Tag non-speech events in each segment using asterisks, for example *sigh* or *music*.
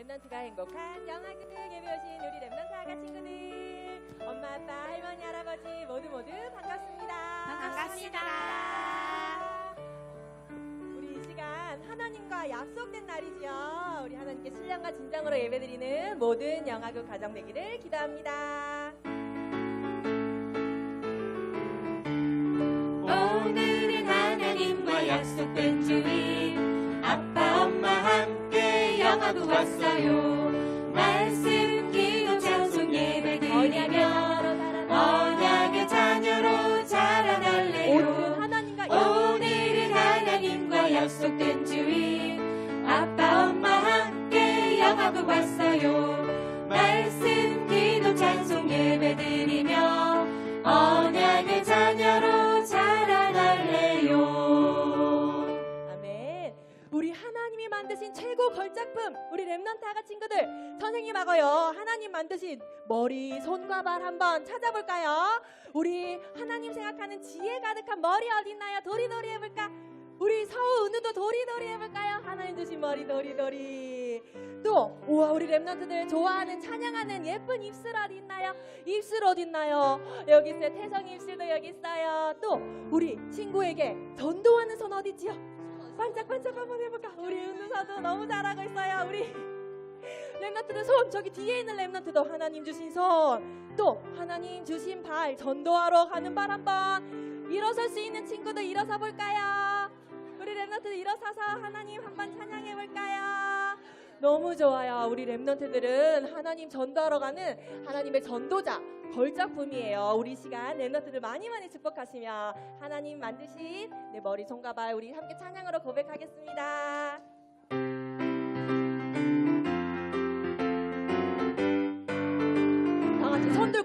랩런트가 행복한 영화극 예배 오신 우리 랩런트 아가 친구들 엄마 아빠 할머니 할아버지 모두 모두 반갑습니다. 반갑습니다. 우리 이 시간 하나님과 약속된 날이지요. 우리 하나님께 신령과 진정으로 예배드리는 모든 영화극 가정 되기를 기도합니다 왔어요 아가 친구들, 선생님하고요, 하나님 만드신 머리, 손과 발 한번 찾아볼까요? 우리 하나님 생각하는 지혜 가득한 머리 어디 있나요? 도리도리 해볼까? 우리 서우 은우도 도리도리 해볼까요? 하나님 주신 머리 도리도리. 또, 우와, 우리 랩넌트들 좋아하는 찬양하는 예쁜 입술 어디 있나요? 입술 어디 있나요? 여기 있어요. 태성 입술도 여기 있어요. 또, 우리 친구에게 전도하는 손 어디 있지요? 반짝반짝 한번 해볼까? 우리 은우사도 너무 잘하고 있어요. 우리 랩너트들 손 저기 뒤에 있는 랩너트도 하나님 주신 손, 또 하나님 주신 발 전도하러 가는 발 한번 일어설 수 있는 친구들 일어서 볼까요? 우리 랩너트들 일어서서 하나님 한번 찬양해 볼까요? 너무 좋아요. 우리 랩너트들은 하나님 전도하러 가는 하나님의 전도자 걸작품이에요. 우리 시간 랩너트들 많이 많이 축복하시며 하나님 만드신 내 머리 손과 발 우리 함께 찬양으로 고백하겠습니다. 다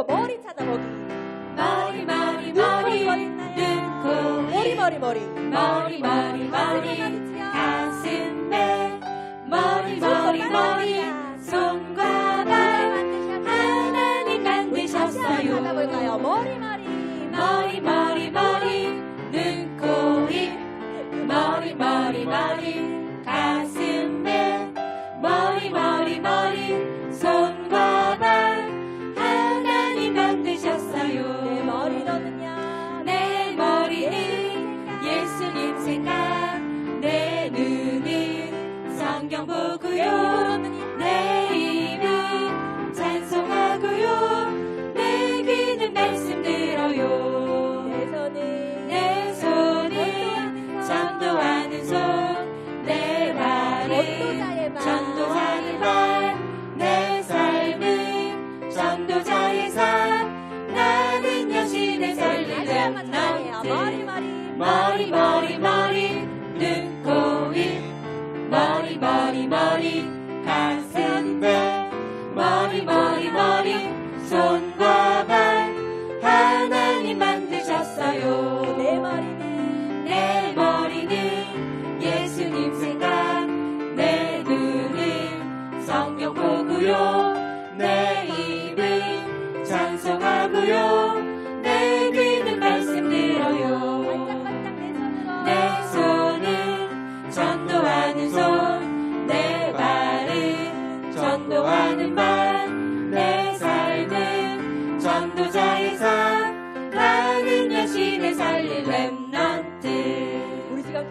들고 머리 찾아보기. 머리 머리 머리 머리. 머리 있나요? 눈, 코, 머리 머리 머리. 머리 머리 머리. 가슴에 머리 머리 머리. 손과 발 하나님 만드셨어요. 머리 머리 발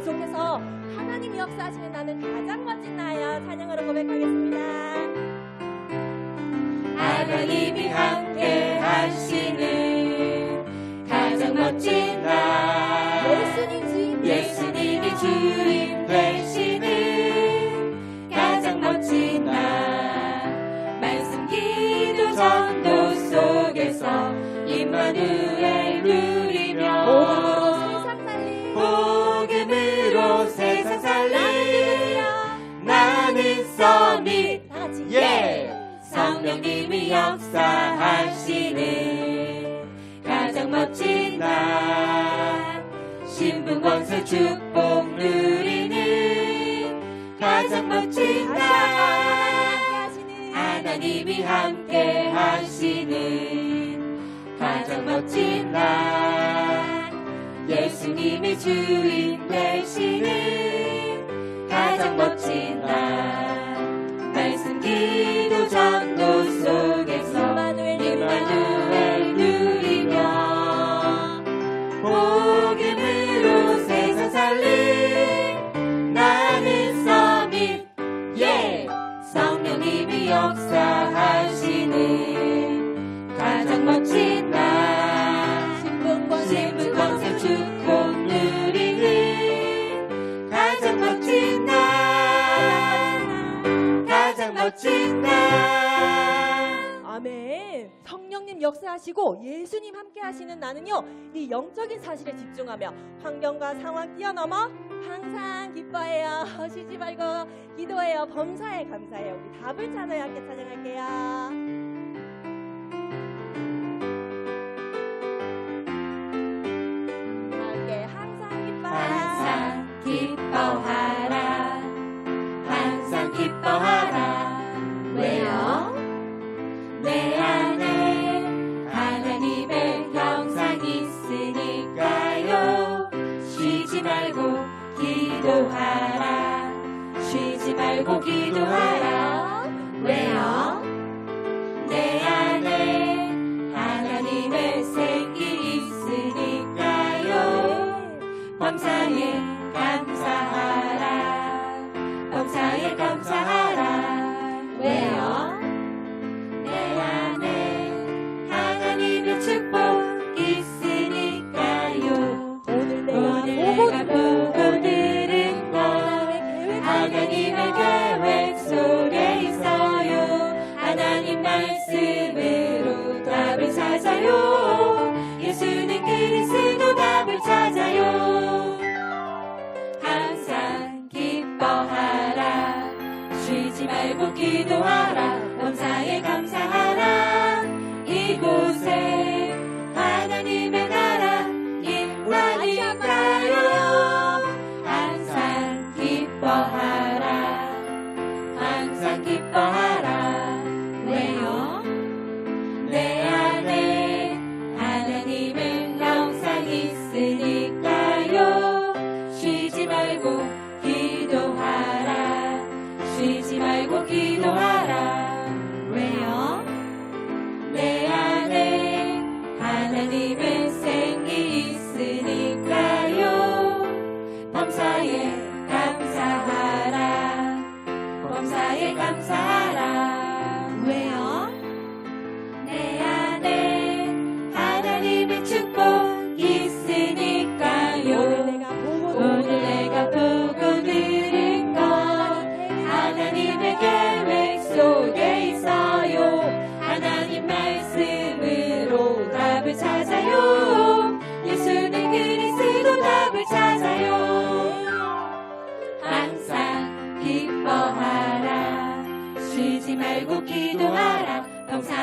계속해서 하나님이 함께 하시는 가장 멋진 날. 예수님이 주인 되시는 가장 멋진 날. 말씀 기 역사하시고 예수님 함께 하시는 나는요, 이 영적인 사실에 집중하며 환경과 상황 뛰어넘어 항상 기뻐해요. *laughs* 쉬지 말고 기도해요. 범사에 감사해요. 우리 답을 찾아야 함께 찬양할게요.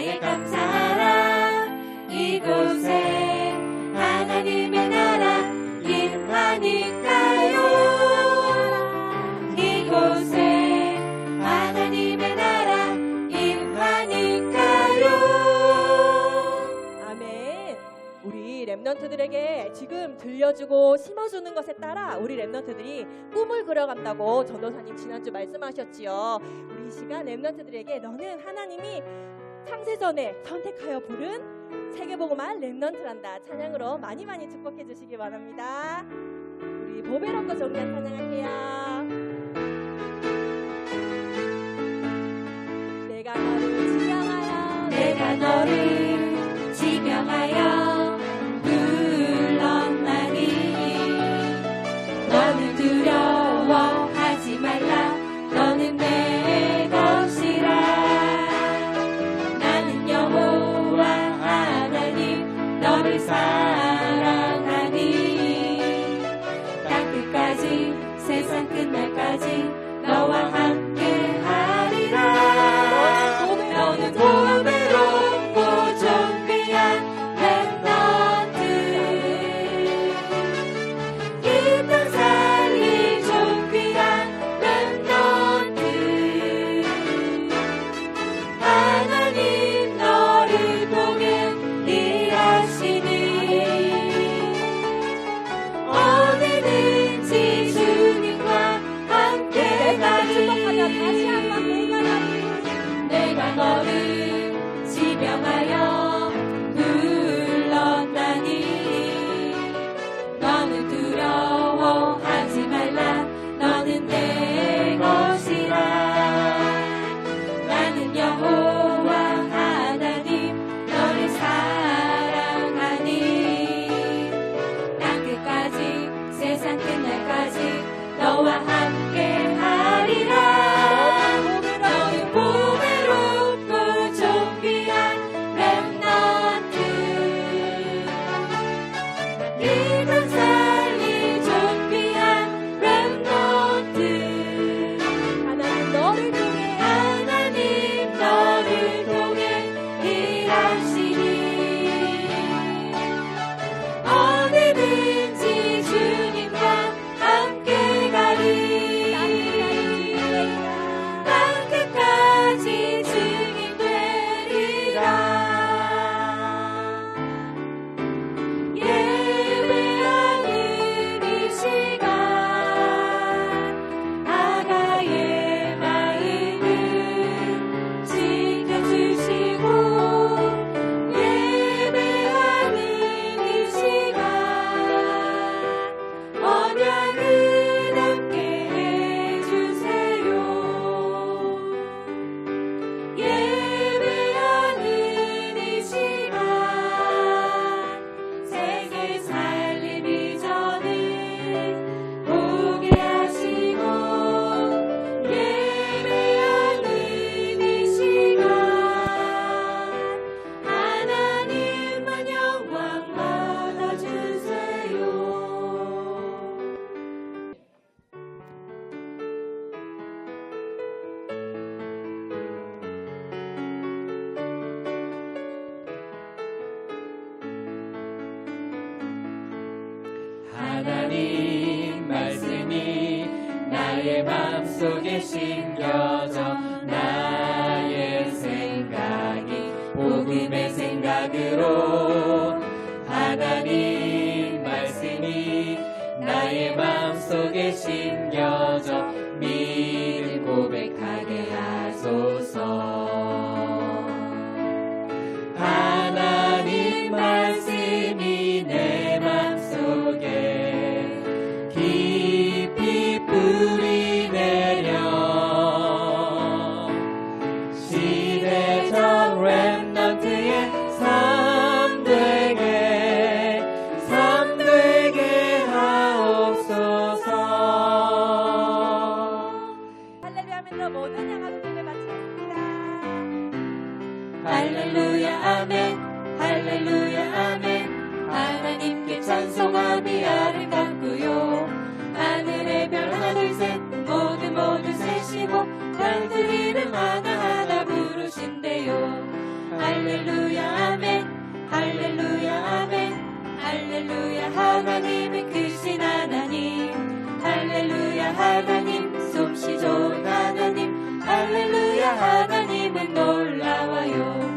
범사에 감사하라 이곳에 하나님의 나라 임하니까요 이곳에 하나님의 나라 임하니까요 아멘. 우리 랩넌트들에게 지금 들려주고 심어주는 것에 따라 우리 랩넌트들이 꿈을 그려간다고 전도사님 지난주 말씀하셨지요. 우리 이 시간 랩넌트들에게 너는 하나님이 창세전에 선택하여 부른 세계보고만 랩넌트란다 찬양으로 많이 많이 축복해 주시기 바랍니다. 우리 보배롭고 정리한 찬양할게요. 내가 너를 지명하여 내가 너를 심 할렐루야 아멘. 할렐루야 아멘. 하나님께 찬송함이 아름답고요. 하늘의 별 하늘셋. 모두 모두 세시고 별들 이름 하나하나 부르신대요. 할렐루야 아멘. 할렐루야 아멘. 할렐루야 하나님은 크신 하나님. 할렐루야 하나님. 솜씨 좋은 놀라워요.